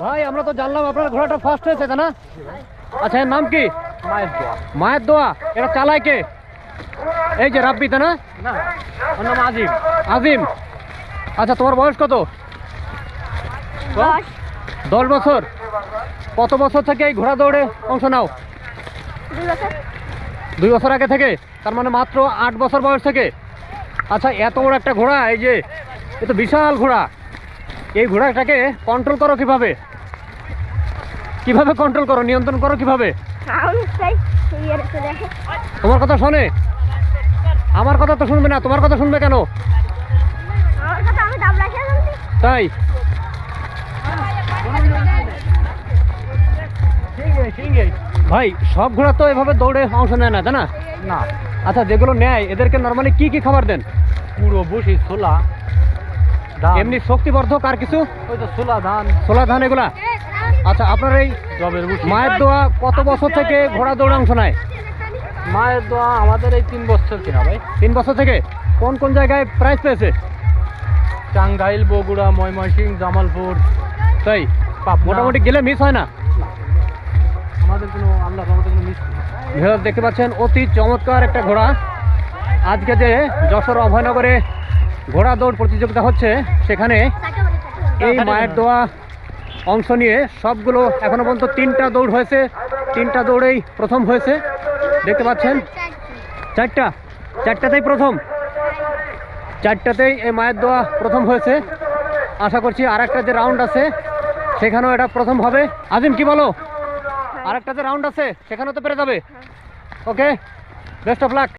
ভাই আমরা তো জানলাম আপনার ঘোড়াটা ফার্স্ট হয়েছে না? আচ্ছা এর নাম কি? মায়ের দোয়া। মায়ের দোয়া। এটা চালায় কে? এই যে রাব্বি তাই না? না ওর নাম আজিম। আজিম। আচ্ছা তোমার বয়স কত? দশ। বছর। কত বছর থেকে এই ঘোড়া দৌড়ে অংশ নাও? দুই বছর আগে থেকে? তার মানে মাত্র আট বছর বয়স থেকে? আচ্ছা এত বড় একটা ঘোড়া এই যে এ তো বিশাল ঘোড়া। এই ঘোড়াটাকে কন্ট্রোল করো কীভাবে? কীভাবে কন্ট্রোল করো? নিয়ন্ত্রণ করো কীভাবে? তোমার কথা শোনে? আমার কথা তো শুনবে না তোমার কথা শুনবে কেন? তাই? ভাই সব ঘোড়া তো এভাবে দৌড়ে অংশ নেয় না তাই না? না। আচ্ছা যেগুলো নেয় এদেরকে নর্মালি কি কি খাবার দেন? পুরো বসি ছোলা এমনি শক্তিবর্ধক আর কিছু? ওই তো ছোলা ধান। ছোলা ধান এগুলা? আচ্ছা আপনার এই জবের মায়ের দোয়া কত বছর থেকে ঘোড়া দৌড়ে অংশ নেয়? মায়ের দোয়া আমাদের এই তিন বছর কিনা ভাই। তিন বছর থেকে? কোন কোন জায়গায় প্রাইজ পেয়েছে? টাঙ্গাইল বগুড়া ময়মনসিংহ জামালপুর। তাই। মোটামুটি গেলে মিস হয় না? আমাদের কোনো আল্লাহ আমাদের কোনো মিস দেখতে পাচ্ছেন অতি চমৎকার একটা ঘোড়া। আজকে যে যশোর অভয়নগরে ঘোড়া দৌড় প্রতিযোগিতা হচ্ছে। সেখানে এই মায়ের দোয়া অংশ নিয়ে সবগুলো এখনও পর্যন্ত তিনটা দৌড় হয়েছে। তিনটা দৌড়েই প্রথম হয়েছে। দেখতে পাচ্ছেন? চারটা। চারটাতেই প্রথম। চারটাতেই এই মায়ের দোয়া প্রথম হয়েছে। আশা করছি আর একটা যে রাউন্ড আছে, সেখানেও এটা প্রথম হবে। আজিম, কি বলো? আর একটা যে রাউন্ড আছে, সেখানেও তো পেরে যাবে। Okay, best of luck.